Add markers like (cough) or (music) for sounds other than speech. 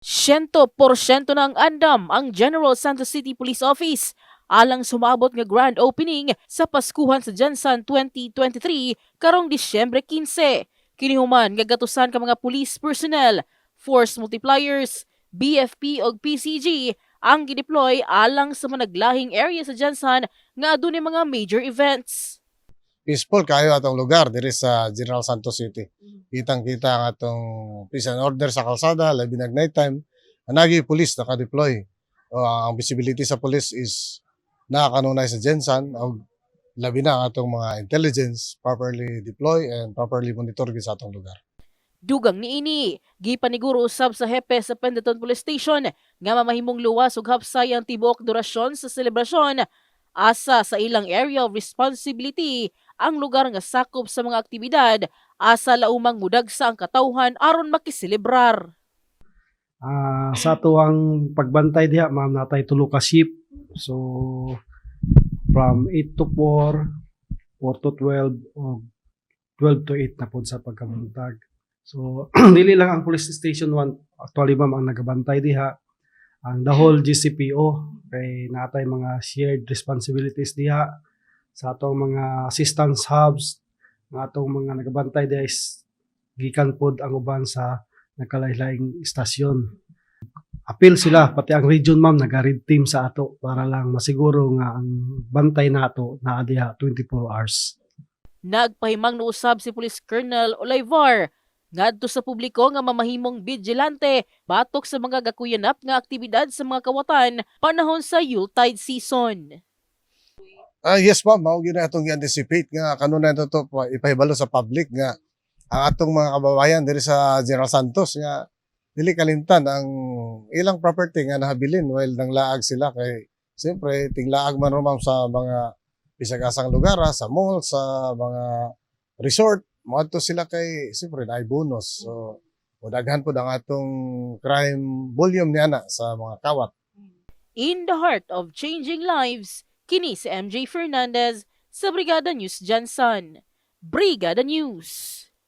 100% na ang andam ang General Santos City Police Office alang sumabot nga grand opening sa Paskuhan sa Jansan 2023 karong Disyembre 15. Kinihuman nga gatusan ka mga police personnel, force multipliers, BFP ug PCG ang gideploy alang sa managlahing area sa Jansan nga adunay mga major events. Peaceful kayo atong lugar diri sa General Santos City. Kitang-kita ang atong peace and order sa kalsada, labi nag night time. Anagi police naka-deploy. Ang visibility sa police is nakakanunay sa Gensan o labi na ang atong mga intelligence properly deploy and properly monitor sa atong lugar. Dugang ni ini, gipaniguro usab sa hepe sa Pendaton Police Station nga mamahimong luwas ug hapsay ang tibuok durasyon sa selebrasyon. Asa sa ilang area of responsibility ang lugar nga sakop sa mga aktibidad asa laumang mudagsa ang katawhan aron makiselebrar. Ah, sa tuwang pagbantay diha ma'am natay tulo ka ship. So from 8 to 4, 4 to 12 o 12 to 8 na pod sa pagkabuntag. So (clears throat) dili lang ang police station 1 actually ma'am ang nagabantay diha ang the whole GCPO kay natay mga shared responsibilities diha sa atong mga assistance hubs nga atong mga nagabantay diha gikan pod ang uban sa nagkalain-laing istasyon. Appeal sila, pati ang region ma'am, nag-red team sa ato para lang masiguro nga ang bantay nato na diha 24 hours. Nagpahimang nuusab si Police Colonel Olivar ngadto sa publiko nga mamahimong vigilante batok sa mga gakuyanap nga aktibidad sa mga kawatan panahon sa Yuletide season. Ah yes ma'am, mao gyud atong anticipate nga kanunay na to pa- ipahibalo sa public nga ang atong mga kababayan diri sa General Santos nga dili kalimtan ang ilang property nga nahabilin while nang laag sila. Kay siyempre tinglaag man ro ma'am sa mga bisagasang lugar ah, sa mall, sa mga resort, moadto sila kay siyempre naay bonus. So Daghan po ang atong crime volume niya na sa mga kawat. In the heart of changing lives, kini si MJ Fernandez sa Brigada News Jansan. Brigada News.